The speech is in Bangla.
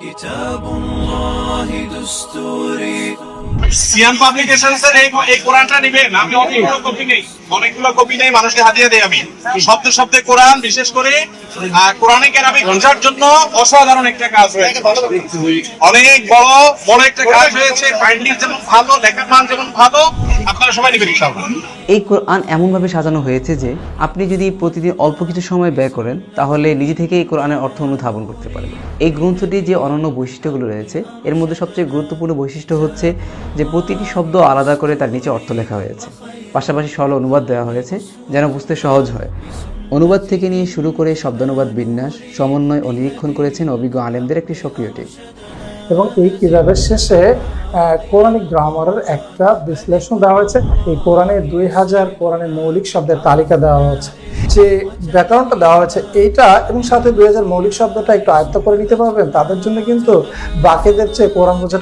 كتاب الله دستوري সিয়াম পাবলিকেশনস এর এই এই কোরআনটা নেবেন আমি অনেকগুলো কপি নেই অনেকগুলো কপি নেই মানুষকে হাতিয়ে দেই আমি শব্দ শব্দে কোরআন বিশেষ করে আহ, কোরআনে কেরামি ঘন্টার জন্য অসাধারণ একটা কাজ হয়েছে অনেক বড় বড় একটা কাজ হয়েছে বাইন্ডিং যেমন ভালো লেখার মান যেমন ভালো আপনারা সবাই নেবেন ইনশাআল্লাহ। এই কোরআন এমনভাবে সাজানো হয়েছে যে আপনি যদি প্রতিদিন অল্প কিছু সময় ব্যয় করেন, তাহলে নিজে থেকে এই কোরআনের অর্থ অনুধাবন করতে পারবেন। এই গ্রন্থটি যে অনন্য বৈশিষ্ট্যগুলো রয়েছে, এর মধ্যে সবচেয়ে গুরুত্বপূর্ণ বৈশিষ্ট্য হচ্ছে যে প্রতিটি শব্দ আলাদা করে তার নিচে অর্থ লেখা হয়েছে। পাশাপাশি সরল অনুবাদ দেওয়া হয়েছে, যেন বুঝতে সহজ হয়। অনুবাদ থেকে নিয়ে শুরু করে শব্দানুবাদ বিন্যাস, সমন্বয় ও নিরীক্ষণ করেছেন অভিজ্ঞ আলেমদের একটি সক্রিয় টিম। এবং এই কিতাবের শেষে কোরআনিক গ্রামারের একটা বিশ্লেষণ দেওয়া হয়েছে। এই কোরআনে দুই হাজার কোরআনের মৌলিক শব্দের তালিকা দেওয়া হয়েছে। যে ব্যাকরণটা দেওয়া হয়েছে এইটা এবং সাথে দুই হাজার মৌলিক শব্দটা একটু আয়ত্ত করে নিতে পারবেন। তাদের জন্য কিন্তু বাকিদের চেয়ে কোরআন বোঝাটা